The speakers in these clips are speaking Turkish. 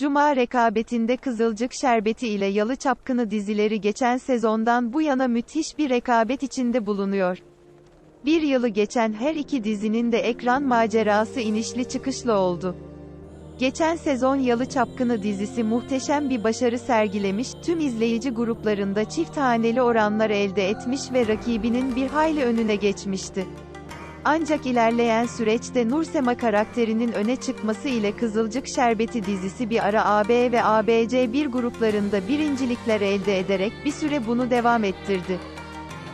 Cuma rekabetinde Kızılcık Şerbeti ile Yalı Çapkını dizileri geçen sezondan bu yana müthiş bir rekabet içinde bulunuyor. Bir yılı geçen her iki dizinin de ekran macerası inişli çıkışlı oldu. Geçen sezon Yalı Çapkını dizisi muhteşem bir başarı sergilemiş, tüm izleyici gruplarında çift haneli oranlar elde etmiş ve rakibinin bir hayli önüne geçmişti. Ancak ilerleyen süreçte Nursema karakterinin öne çıkması ile Kızılcık Şerbeti dizisi bir ara AB ve ABC1 gruplarında birincilikler elde ederek bir süre bunu devam ettirdi.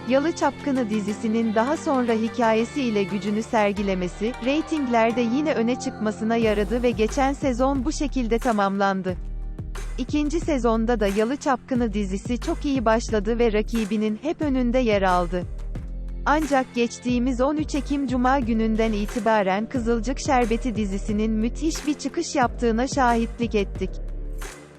Yalı Çapkını dizisinin daha sonra hikayesi ile gücünü sergilemesi, reytinglerde yine öne çıkmasına yaradı ve geçen sezon bu şekilde tamamlandı. İkinci sezonda da Yalı Çapkını dizisi çok iyi başladı ve rakibinin hep önünde yer aldı. Ancak geçtiğimiz 13 Ekim Cuma gününden itibaren Kızılcık Şerbeti dizisinin müthiş bir çıkış yaptığına şahitlik ettik.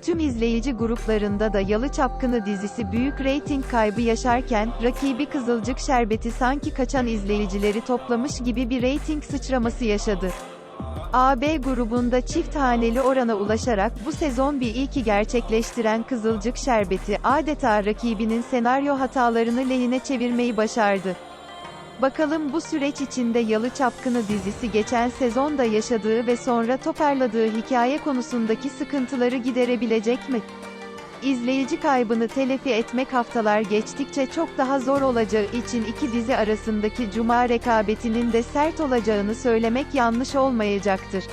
Tüm izleyici gruplarında da Yalı Çapkını dizisi büyük reyting kaybı yaşarken, rakibi Kızılcık Şerbeti sanki kaçan izleyicileri toplamış gibi bir reyting sıçraması yaşadı. AB grubunda çift haneli orana ulaşarak bu sezon bir ilki gerçekleştiren Kızılcık Şerbeti adeta rakibinin senaryo hatalarını lehine çevirmeyi başardı. Bakalım bu süreç içinde Yalı Çapkını dizisi geçen sezonda yaşadığı ve sonra toparladığı hikaye konusundaki sıkıntıları giderebilecek mi? İzleyici kaybını telafi etmek haftalar geçtikçe çok daha zor olacağı için iki dizi arasındaki cuma rekabetinin de sert olacağını söylemek yanlış olmayacaktır.